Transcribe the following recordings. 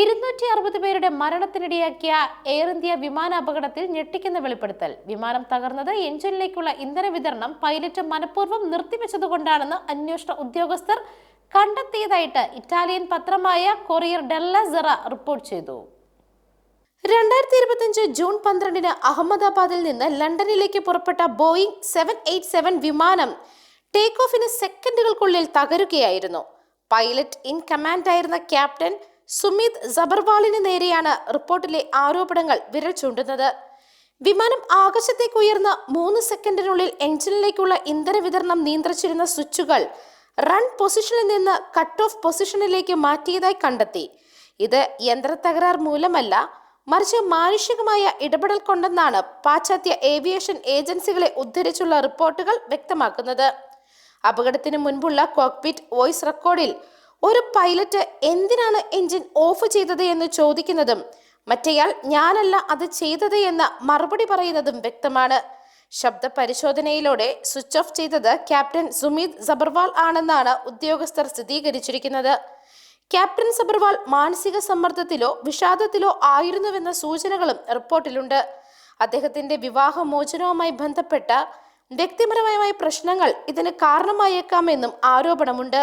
ഇരുന്നൂറ്റി അറുപത് പേരുടെ മരണത്തിനിടയാക്കിയ എയർ ഇന്ത്യ വിമാന അപകടത്തിൽ ഞെട്ടിക്കുന്ന വെളിപ്പെടുത്തൽ. വിമാനം തകർന്നത് എഞ്ചിനിലേക്കുള്ള ഇന്ധന വിതരണം പൈലറ്റ് മനഃപൂർവം നിർത്തിവെച്ചതുകൊണ്ടാണെന്ന് അന്വേഷണ ഉദ്യോഗസ്ഥർ കണ്ടെത്തിയതായിട്ട് ഇറ്റാലിയൻ പത്രമായ കൊറിയർ ഡെല്ല സെറ റിപ്പോർട്ട് ചെയ്തു. രണ്ടായിരത്തി ഇരുപത്തിയഞ്ച് ജൂൺ പന്ത്രണ്ടിന് അഹമ്മദാബാദിൽ നിന്ന് ലണ്ടനിലേക്ക് പുറപ്പെട്ട ബോയിങ് സെവൻ എയ്റ്റ് സെവൻ വിമാനം ടേക്ക് ഓഫിന് സെക്കൻഡുകൾക്കുള്ളിൽ തകരുകയായിരുന്നു. പൈലറ്റ് ഇൻ കമാൻഡായിരുന്ന ക്യാപ്റ്റൻ സുമിത് സബർവാളിന് നേരെയാണ് റിപ്പോർട്ടിലെ ആരോപണങ്ങൾ വിരൽ ചൂണ്ടുന്നത്. വിമാനം ആകാശത്തേക്ക് ഉയർന്ന മൂന്ന് സെക്കൻഡിനുള്ളിൽ എഞ്ചിനിലേക്കുള്ള ഇന്ധന വിതരണം നിയന്ത്രിച്ചിരുന്ന സ്വിച്ചുകൾ റൺ പൊസിഷനിൽ നിന്ന് കട്ട് ഓഫ് പൊസിഷനിലേക്ക് മാറ്റിയതായി കണ്ടെത്തി. ഇത് യന്ത്രത്തകരാർ മൂലമല്ല മറിച്ച് മാനുഷികമായ ഇടപെടൽ കൊണ്ടെന്നാണ് പാശ്ചാത്യ ഏവിയേഷൻ ഏജൻസികളെ ഉദ്ധരിച്ചുള്ള റിപ്പോർട്ടുകൾ വ്യക്തമാക്കുന്നത്. അപകടത്തിന് മുൻപുള്ള കോക്പിറ്റ് വോയിസ് റെക്കോർഡിൽ ഒരു പൈലറ്റ് എന്തിനാണ് എഞ്ചിൻ ഓഫ് ചെയ്തത് എന്ന് ചോദിക്കുന്നതും മറ്റേയാൾ ഞാനല്ല അത് ചെയ്തത് എന്ന മറുപടി പറയുന്നതും വ്യക്തമാണ്. ശബ്ദ പരിശോധനയിലൂടെ സ്വിച്ച് ഓഫ് ചെയ്തത് ക്യാപ്റ്റൻ സുമീത് സബർവാൾ ആണെന്നാണ് ഉദ്യോഗസ്ഥർ സ്ഥിരീകരിച്ചിരിക്കുന്നത്. ക്യാപ്റ്റൻ സബർവാൾ മാനസിക സമ്മർദ്ദത്തിലോ വിഷാദത്തിലോ ആയിരുന്നുവെന്ന സൂചനകളും റിപ്പോർട്ടിലുണ്ട്. അദ്ദേഹത്തിന്റെ വിവാഹമോചനവുമായി ബന്ധപ്പെട്ട വ്യക്തിപരമായ പ്രശ്നങ്ങൾ ഇതിന് കാരണമായേക്കാമെന്നും ആരോപണമുണ്ട്.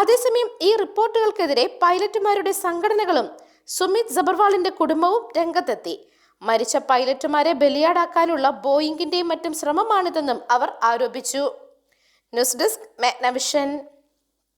അതേസമയം ഈ റിപ്പോർട്ടുകൾക്കെതിരെ പൈലറ്റുമാരുടെ സംഘടനകളും സുമിത് സബർവാളിന്റെ കുടുംബവും രംഗത്തെത്തി. മരിച്ച പൈലറ്റുമാരെ ബലിയാടാക്കാനുള്ള ബോയിങ്ങിന്റെയും മറ്റും ശ്രമമാണിതെന്നും അവർ ആരോപിച്ചു. News desk Magnavision.